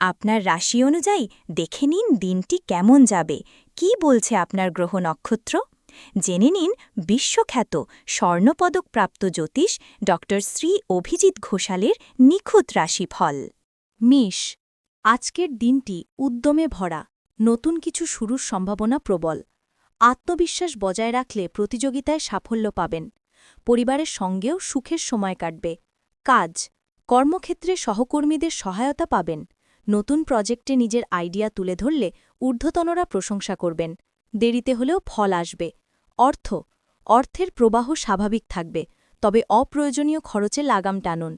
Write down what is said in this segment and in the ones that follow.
আপনার রাশি অনুযায়ী দেখে নিন দিনটি কেমন যাবে। কি বলছে আপনার গ্রহ নক্ষত্র? জেনে নিন বিশ্বখ্যাত স্বর্ণপদকপ্রাপ্ত জ্যোতিষ ড শ্রী অভিজিৎ ঘোষালের নিখুঁত রাশিফল। মিষ, আজকের দিনটি উদ্যমে ভরা, নতুন কিছু শুরুর সম্ভাবনা প্রবল। আত্মবিশ্বাস বজায় রাখলে প্রতিযোগিতায় সাফল্য পাবেন। পরিবারের সঙ্গেও সুখের সময় কাটবে। কাজ, কর্মক্ষেত্রে সহকর্মীদের সহায়তা পাবেন। নতুন প্রজেক্টে নিজের আইডিয়া তুলে ধরলে ঊর্ধ্বতনরা প্রশংসা করবেন। দেরিতে হলেও ফল আসবে। অর্থ, অর্থের প্রবাহ স্বাভাবিক থাকবে, তবে অপ্রয়োজনীয় খরচে লাগাম টানুন।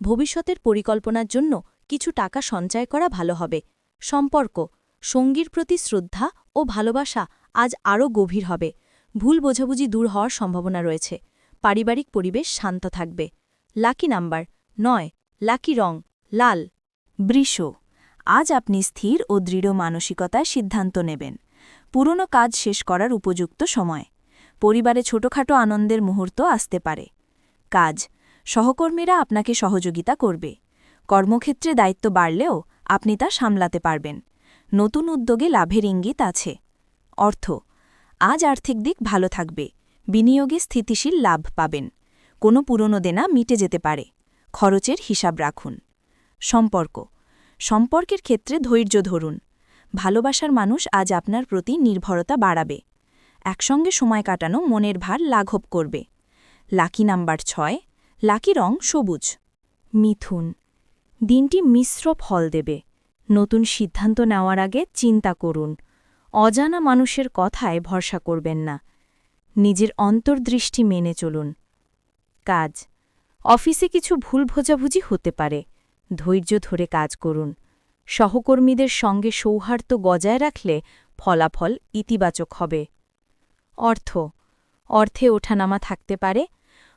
ভবিষ্যতের পরিকল্পনার জন্য কিছু টাকা সঞ্চয় করা ভালো হবে। সম্পর্ক, সঙ্গীর প্রতি শ্রদ্ধা ও ভালোবাসা আজ আরও গভীর হবে। ভুল বোঝাবুঝি দূর হওয়ার সম্ভাবনা রয়েছে। পারিবারিক পরিবেশ শান্ত থাকবে। লাকি নাম্বার, নয়, লাকি রং, লাল, বৃষ। আজ আপনি স্থির ও দৃঢ় মানসিকতায় সিদ্ধান্ত নেবেন। পুরনো কাজ শেষ করার উপযুক্ত সময়। পরিবারে ছোটখাটো আনন্দের মুহূর্ত আসতে পারে। কাজ। সহকর্মীরা আপনাকে সহযোগিতা করবে। কর্মক্ষেত্রে দায়িত্ব বাড়লেও আপনি তা সামলাতে পারবেন। নতুন উদ্যোগে লাভের ইঙ্গিত আছে। অর্থ। আজ আর্থিক দিক ভালো থাকবে। বিনিয়োগে স্থিতিশীল লাভ পাবেন। কোনো পুরনো দেনা মিটে যেতে পারে। খরচের হিসাব রাখুন। সম্পর্ক। সম্পর্কের ক্ষেত্রে ধৈর্য ধরুন। ভালোবাসার মানুষ আজ আপনার প্রতি নির্ভরতা বাড়াবে। একসঙ্গে সময় কাটানো মনের ভার লাঘব করবে। লাকি নাম্বার ছয়, লাকি রং সবুজ। মিথুন, দিনটি মিশ্র ফল দেবে। নতুন সিদ্ধান্ত নেওয়ার আগে চিন্তা করুন। অজানা মানুষের কথায় ভরসা করবেন না। নিজের অন্তর্দৃষ্টি মেনে চলুন। কাজ, অফিসে কিছু ভুল ভোজাভুজি হতে পারে। ধৈর্য ধরে কাজ করুন। সহকর্মীদের সঙ্গে সৌহার্দ্য বজায় রাখলে ফলাফল ইতিবাচক হবে। অর্থ, অর্থে ওঠানামা থাকতে পারে।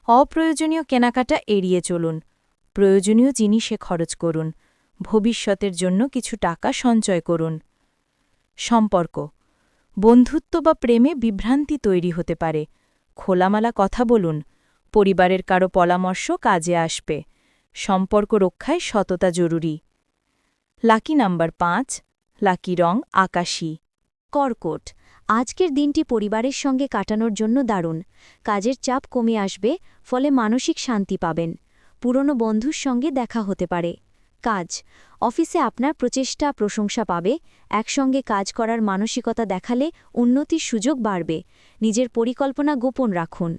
অপ্রয়োজনীয় কেনাকাটা এড়িয়ে চলুন। প্রয়োজনীয় জিনিসে খরচ করুন। ভবিষ্যতের জন্য কিছু টাকা সঞ্চয় করুন। সম্পর্ক, বন্ধুত্ব বা প্রেমে বিভ্রান্তি তৈরি হতে পারে। খোলামালা কথা বলুন। পরিবারের কারও পরামর্শ কাজে আসবে। সম্পর্ক রক্ষায় সততা জরুরি। লাকি নাম্বার পাঁচ, লাকি রং আকাশী। কর্কট, আজকের দিনটি পরিবারের সঙ্গে কাটানোর জন্য দারুণ। কাজের চাপ কমে আসবে, ফলে মানসিক শান্তি পাবেন। পুরনো বন্ধুর সঙ্গে দেখা হতে পারে। কাজ, অফিসে আপনার প্রচেষ্টা, প্রশংসা পাবে। একসঙ্গে কাজ করার মানসিকতা দেখালে উন্নতির সুযোগ বাড়বে। নিজের পরিকল্পনা গোপন রাখুন।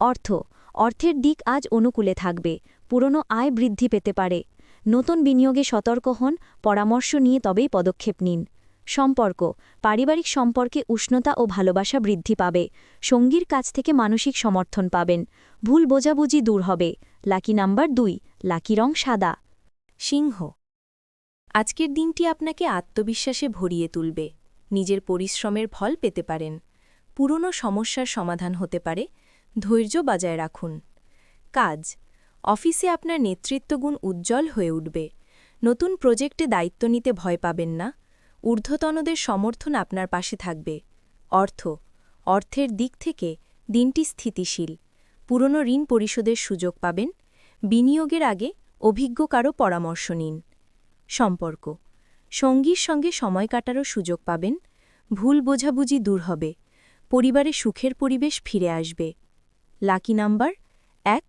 অর্থ অর্থের দিক আজ অনুকূলে থাকবে, পুরনো আয় বৃদ্ধি পেতে পারে। নতুন বিনিয়োগে সতর্ক হন, পরামর্শ নিয়ে তবেই পদক্ষেপ নিন। সম্পর্ক, পারিবারিক সম্পর্কে উষ্ণতা ও ভালোবাসা বৃদ্ধি পাবে, সঙ্গীর কাছ থেকে মানসিক সমর্থন পাবেন, ভুল বোঝাবুঝি দূর হবে, লাকি নাম্বার দুই, লাকি রং সাদা। সিংহ, আজকের দিনটি আপনাকে আত্মবিশ্বাসে ভরিয়ে তুলবে, নিজের পরিশ্রমের ফল পেতে পারেন, পুরনো সমস্যার সমাধান হতে পারে ধৈর্য বজায় রাখুন। কাজ। অফিসে আপনার নেতৃত্বগুণ উজ্জ্বল হয়ে উঠবে। নতুন প্রজেক্টে দায়িত্ব নিতে ভয় পাবেন না। ঊর্ধ্বতনদের সমর্থন আপনার পাশে থাকবে। অর্থ। অর্থের দিক থেকে দিনটি স্থিতিশীল। পুরনো ঋণ পরিশোধের সুযোগ পাবেন। বিনিয়োগের আগে অভিজ্ঞ কারও পরামর্শ নিন। সম্পর্ক। সঙ্গীর সঙ্গে সময় কাটারও সুযোগ পাবেন। ভুল বোঝাবুঝি দূর হবে। পরিবারে সুখের পরিবেশ ফিরে আসবে। লাকি নাম্বার এক,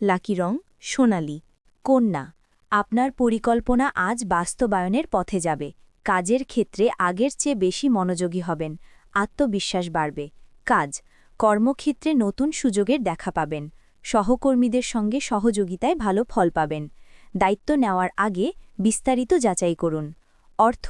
লাকি রং, সোনালি। কন্যা, আপনার পরিকল্পনা আজ বাস্তবায়নের পথে যাবে। কাজের ক্ষেত্রে আগের চেয়ে বেশি মনোযোগী হবেন। আত্মবিশ্বাস বাড়বে। কাজ, কর্মক্ষেত্রে নতুন সুযোগের দেখা পাবেন। সহকর্মীদের সঙ্গে সহযোগিতায় ভালো ফল পাবেন। দায়িত্ব নেওয়ার আগে বিস্তারিত যাচাই করুন। অর্থ,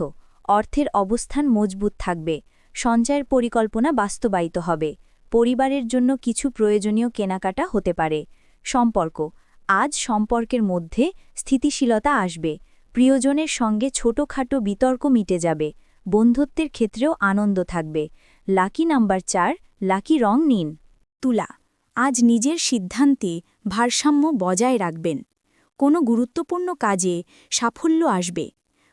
অর্থের অবস্থান মজবুত থাকবে। সঞ্চয়ের পরিকল্পনা বাস্তবায়িত হবে। পরিবারের জন্য কিছু প্রয়োজনীয় কেনাকাটা হতে পারে। সম্পর্ক। আজ সম্পর্কের মধ্যে স্থিতিশীলতা আসবে। প্রিয়জনের সঙ্গে ছোটখাটো বিতর্ক মিটে যাবে। বন্ধুত্বের ক্ষেত্রেও আনন্দ থাকবে। লাকি নাম্বার চার, লাকি রং নিন। তুলা। আজ নিজের সিদ্ধান্তে ভারসাম্য বজায় রাখবেন। কোনো গুরুত্বপূর্ণ কাজে সাফল্য আসবে।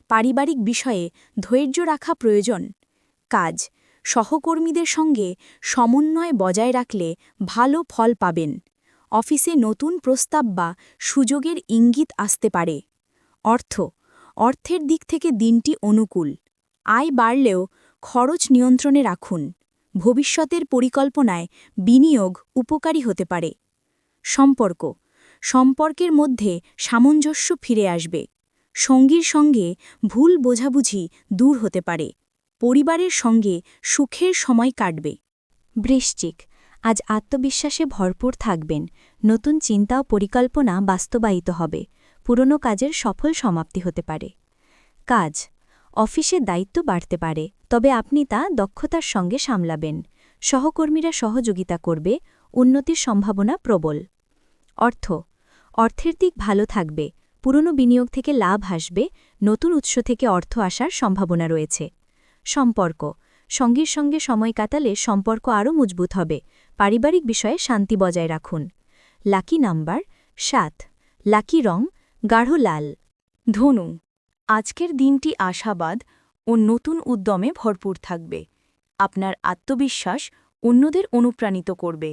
পারিবারিক বিষয়ে ধৈর্য রাখা প্রয়োজন। কাজ। সহকর্মীদের সঙ্গে সমন্বয় বজায় রাখলে ভালো ফল পাবেন। অফিসে নতুন প্রস্তাব বা সুযোগের ইঙ্গিত আসতে পারে। অর্থ, অর্থের দিক থেকে দিনটি অনুকূল। আয় বাড়লেও খরচ নিয়ন্ত্রণে রাখুন। ভবিষ্যতের পরিকল্পনায় বিনিয়োগ উপকারী হতে পারে। সম্পর্ক, সম্পর্কের মধ্যে সামঞ্জস্য ফিরে আসবে। সঙ্গীর সঙ্গে ভুল বোঝাবুঝি দূর হতে পারে। পরিবারের সঙ্গে সুখের সময় কাটবে। বৃশ্চিক, আজ আত্মবিশ্বাসে ভরপুর থাকবেন। নতুন চিন্তা ও পরিকল্পনা বাস্তবায়িত হবে। পুরনো কাজের সফল সমাপ্তি হতে পারে। কাজ, অফিসে দায়িত্ব বাড়তে পারে, তবে আপনি তা দক্ষতার সঙ্গে সামলাবেন। সহকর্মীরা সহযোগিতা করবে, উন্নতির সম্ভাবনা প্রবল। অর্থ, অর্থের দিক ভালো থাকবে। পুরনো বিনিয়োগ থেকে লাভ আসবে, নতুন উৎস থেকে অর্থ আসার সম্ভাবনা রয়েছে। সম্পর্ক। সঙ্গীর সঙ্গে সময় কাটালে সম্পর্ক আরও মজবুত হবে। পারিবারিক বিষয়ে শান্তি বজায় রাখুন। লাকি নাম্বার সাত। লাকি রং গাঢ় লাল। ধনু, আজকের দিনটি আশাবাদ ও নতুন উদ্যমে ভরপুর থাকবে। আপনার আত্মবিশ্বাস অন্যদের অনুপ্রাণিত করবে।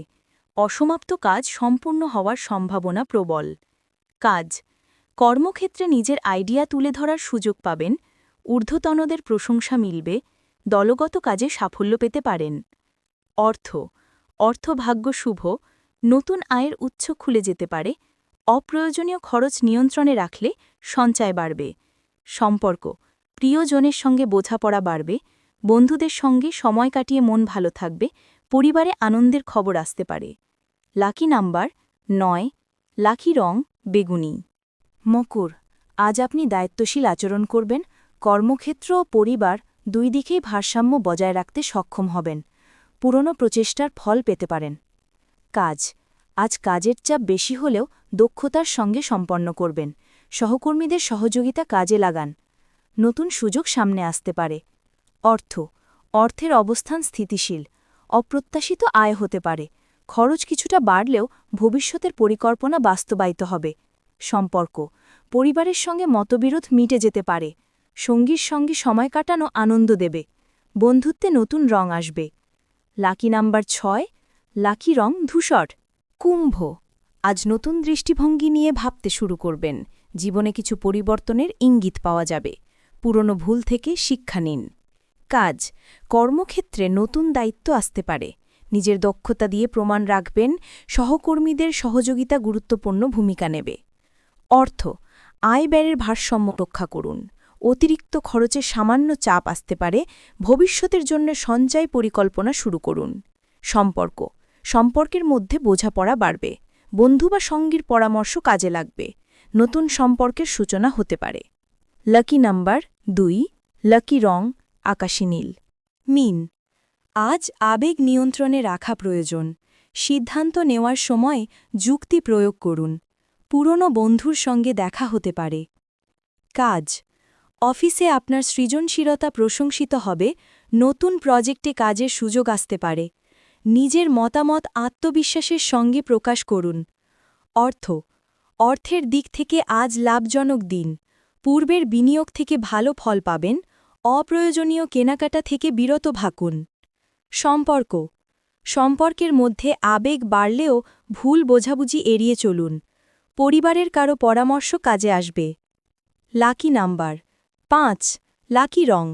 অসমাপ্ত কাজ সম্পূর্ণ হওয়ার সম্ভাবনা প্রবল। কাজ, কর্মক্ষেত্রে নিজের আইডিয়া তুলে ধরার সুযোগ পাবেন ঊর্ধ্বতনদের প্রশংসা মিলবে, দলগত কাজে সাফল্য পেতে পারেন। অর্থ, অর্থভাগ্য শুভ, নতুন আয়ের উৎস খুলে যেতে পারে, অপ্রয়োজনীয় খরচ নিয়ন্ত্রণে রাখলে সঞ্চয় বাড়বে। সম্পর্ক, প্রিয়জনের সঙ্গে বোঝাপড়া বাড়বে, বন্ধুদের সঙ্গে সময় কাটিয়ে মন ভালো থাকবে, পরিবারে আনন্দের খবর আসতে পারে। লাকি নাম্বার, নয়, লাকি রং, বেগুনি। মকর, আজ আপনি দায়িত্বশীল আচরণ করবেন কর্মক্ষেত্র ও পরিবার দুই দিকেই ভারসাম্য বজায় রাখতে সক্ষম হবেন, পুরনো প্রচেষ্টার ফল পেতে পারেন। কাজ আজ কাজের চাপ বেশি হলেও দক্ষতার সঙ্গে সম্পন্ন করবেন, সহকর্মীদের সহযোগিতা কাজে লাগান, নতুন সুযোগ সামনে আসতে পারে। অর্থ অর্থের অবস্থান স্থিতিশীল, অপ্রত্যাশিত আয় হতে পারে, খরচ কিছুটা বাড়লেও ভবিষ্যতের পরিকল্পনা বাস্তবায়িত হবে। সম্পর্ক পরিবারের সঙ্গে মতবিরোধ মিটে যেতে পারে সঙ্গীর সঙ্গে সময় কাটানো আনন্দ দেবে। বন্ধুত্বে নতুন রং আসবে। লাকি নাম্বার ছয়, লাকি রং ধূসর। কুম্ভ, আজ নতুন দৃষ্টিভঙ্গি নিয়ে ভাবতে শুরু করবেন। জীবনে কিছু পরিবর্তনের ইঙ্গিত পাওয়া যাবে। পুরনো ভুল থেকে শিক্ষা নিন। কাজ, কর্মক্ষেত্রে নতুন দায়িত্ব আসতে পারে। নিজের দক্ষতা দিয়ে প্রমাণ রাখবেন, সহকর্মীদের সহযোগিতা গুরুত্বপূর্ণ ভূমিকা নেবে। অর্থ, আয় ব্যয়ের ভারসাম্য রক্ষা করুন। অতিরিক্ত খরচে সামান্য চাপ আসতে পারে, ভবিষ্যতের জন্য সঞ্চয় পরিকল্পনা শুরু করুন। সম্পর্ক। সম্পর্কের মধ্যে বোঝাপড়া বাড়বে। বন্ধু বা সঙ্গীর পরামর্শ কাজে লাগবে। নতুন সম্পর্কের সূচনা হতে পারে। লাকি নাম্বার দুই, লাকি রং, আকাশী নীল। মিন। আজ আবেগ নিয়ন্ত্রণে রাখা প্রয়োজন। সিদ্ধান্ত নেওয়ার সময় যুক্তি প্রয়োগ করুন। পুরনো বন্ধুর সঙ্গে দেখা হতে পারে। কাজ। অফিসে আপনার সৃজনশীলতা প্রশংসিত হবে, নতুন প্রজেক্টে কাজের সুযোগ আসতে পারে। নিজের মতামত আত্মবিশ্বাসের সঙ্গে প্রকাশ করুন। অর্থ, অর্থের দিক থেকে আজ লাভজনক দিন। পূর্বের বিনিয়োগ থেকে ভালো ফল পাবেন, অপ্রয়োজনীয় কেনাকাটা থেকে বিরত ভাকুন সম্পর্ক, সম্পর্কের মধ্যে আবেগ বাড়লেও ভুল বোঝাবুঝি এড়িয়ে চলুন। পরিবারের কারও পরামর্শ কাজে আসবে। লাকি নাম্বার পাঁচ, লাকি রং,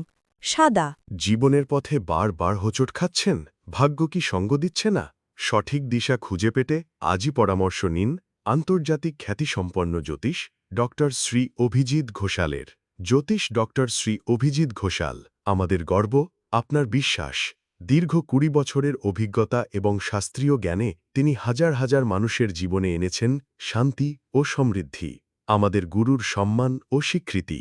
সাদা। জীবনের পথে বারবার হোঁচট খাচ্ছেন? ভাগ্য কি সঙ্গ দিচ্ছে না? সঠিক দিশা খুঁজে পেতে আজই পরামর্শ নিন আন্তর্জাতিক খ্যাতিসম্পন্ন জ্যোতিষ ড শ্রী অভিজিৎ ঘোষালের। জ্যোতিষ ড শ্রী অভিজিৎ ঘোষাল, আমাদের গর্ব, আপনার বিশ্বাস। দীর্ঘ কুড়ি বছরের অভিজ্ঞতা এবং শাস্ত্রীয় জ্ঞানে তিনি হাজার হাজার মানুষের জীবনে এনেছেন শান্তি ও সমৃদ্ধি। আমাদের গুরুর সম্মান ও স্বীকৃতি।